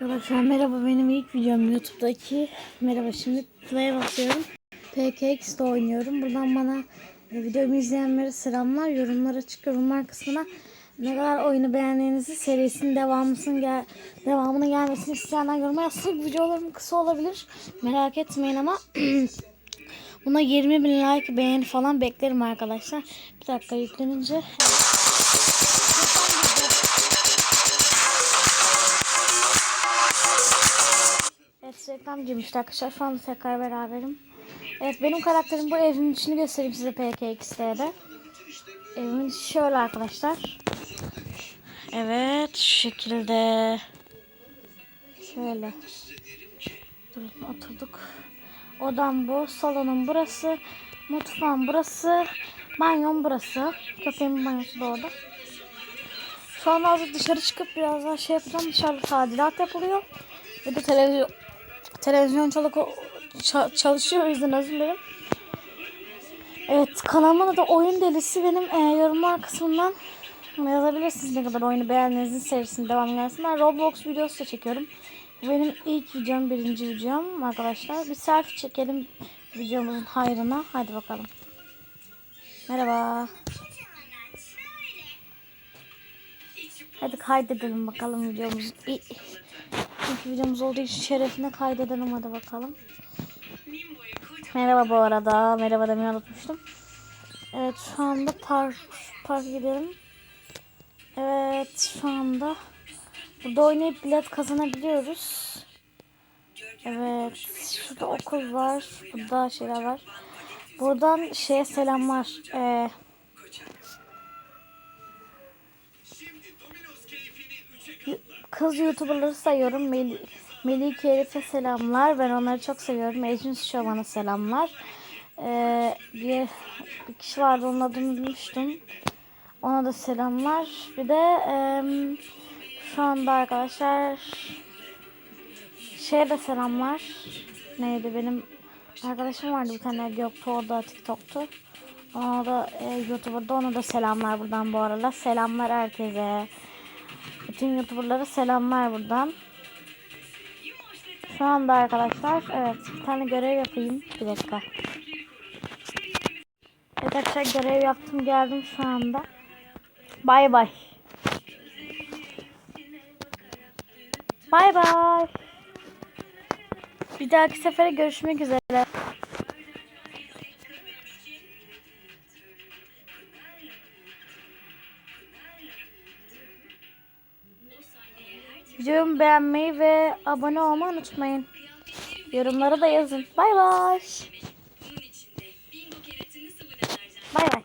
Arkadaşlar merhaba benim ilk videom YouTube'daki. Merhaba şimdi play'e basıyorum. PKX'de oynuyorum. Buradan bana e, videomu izleyenlere selamlar. Yorumlara çık yorumlar kısmına ne kadar oyunu beğendiğinizi serisinin devamısının gel devamının gelmesini isteyenler yoruma yazsın. Videolarım kısa olabilir. Merak etmeyin ama buna 20 bin like beğeni falan beklerim arkadaşlar. Bir dakika yüklenince. Evet reklamcıymış arkadaşlar. Şu anda tekrar beraberim. Evet benim karakterim bu evimin içini göstereyim size PKX'de. Evimin içi şöyle arkadaşlar. Evet şu şekilde. Şöyle. Durun oturduk. Odam bu. Salonum burası. Mutfağım burası. Banyom burası. Köpeğimin banyosu da orada. Şu an azıcık dışarı çıkıp biraz daha şey yapacağım. Dışarıda tadilat yapılıyor. Bir de televizyon televizyon çalık ça- çalışıyor o yüzden özür dilerim. Evet kanalıma da oyun delisi benim e, yorumlar kısmından yazabilirsiniz ne kadar oyunu beğendiğinizin serisinin devam gelsin. Ben Roblox videosu da çekiyorum. Benim ilk videom, birinci videom arkadaşlar. Bir selfie çekelim videomuzun hayrına. Hadi bakalım. Merhaba. Hadi kaydedelim bakalım videomuzun ilk videomuz olduğu için şerefine kaydedelim hadi bakalım. Merhaba bu arada. Merhaba demeyi unutmuştum. Evet şu anda park park gidelim. Evet şu anda burada oynayıp bilet kazanabiliyoruz. Evet şurada okul var. Burada şeyler var. Buradan şeye selamlar. Ee, kız youtuberları sayıyorum. Mel Melike Elif'e selamlar. Ben onları çok seviyorum. Ecin Şovan'a selamlar. Ee, bir, bir kişi vardı onun adını bilmiştim. Ona da selamlar. Bir de em, şu anda arkadaşlar şeye de selamlar. Neydi benim arkadaşım vardı bir tane Göktuğ o da TikTok'tu. Ona da e, YouTuber'da ona da selamlar buradan bu arada. Selamlar herkese. Bütün YouTuber'lara selamlar buradan. Şu anda arkadaşlar evet bir tane görev yapayım. Bir dakika. Evet arkadaşlar görev yaptım geldim şu anda. Bay bay. Bay bay. Bir dahaki sefere görüşmek üzere. Videomu beğenmeyi ve abone olmayı unutmayın. Yorumlara da yazın. Bay bay. Bay bay.